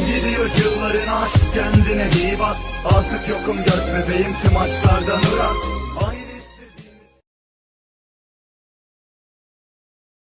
Gidiyor yılların aşk kendine iyi bak. Artık yokum göz bebeğim tüm aşklardan ırak